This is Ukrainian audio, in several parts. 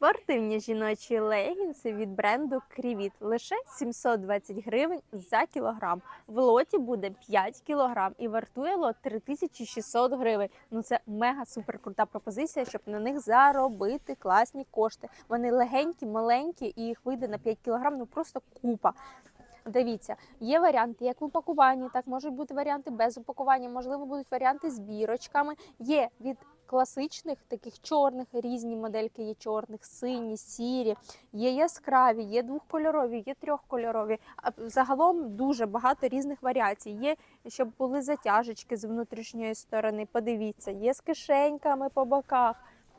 Спортивні жіночі легінси від бренду Крівіт лише 720 гривень за кілограм. В лоті буде 5 кілограм і вартує лот 3600 гривень. Ну це мега супер крута пропозиція, щоб на них заробити класні кошти. Вони легенькі, маленькі, і їх вийде на 5 кілограм. Ну просто купа. Дивіться, є варіанти як в упакуванні, так можуть бути варіанти без упакування, можливо, будуть варіанти з бірочками. Є від класичних таких чорних різні модельки є чорних, сині, сірі, є яскраві, є двохкольорові, є трьохкольорові. Загалом дуже багато різних варіацій. Є, щоб були затяжечки з внутрішньої сторони. Подивіться, є з кишеньками по боках,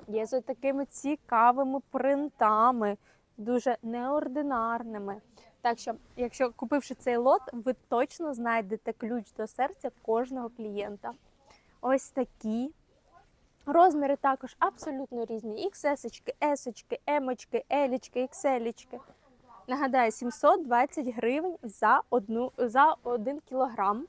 є з такими цікавими принтами, дуже неординарними. Так що, якщо купивши цей лот, ви точно знайдете ключ до серця кожного клієнта. Ось такі. Розміри також абсолютно різні: XS, S, M, L, XL. Нагадаю, 720 гривень за, одну, за 1 кілограм.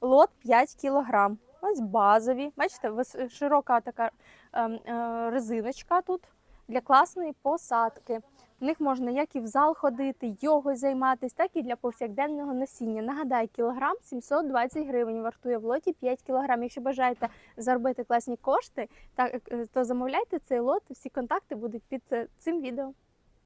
Лот 5 кілограм. Ось базові. Бачите, широка така ем, е, резиночка тут для класної посадки. В них можна як і в зал ходити, йогою займатися, так і для повсякденного носіння. Нагадаю, кілограм 720 гривень вартує в лоті 5 кілограм. Якщо бажаєте заробити класні кошти, так, е, то замовляйте цей лот. Всі контакти будуть під е, цим відео.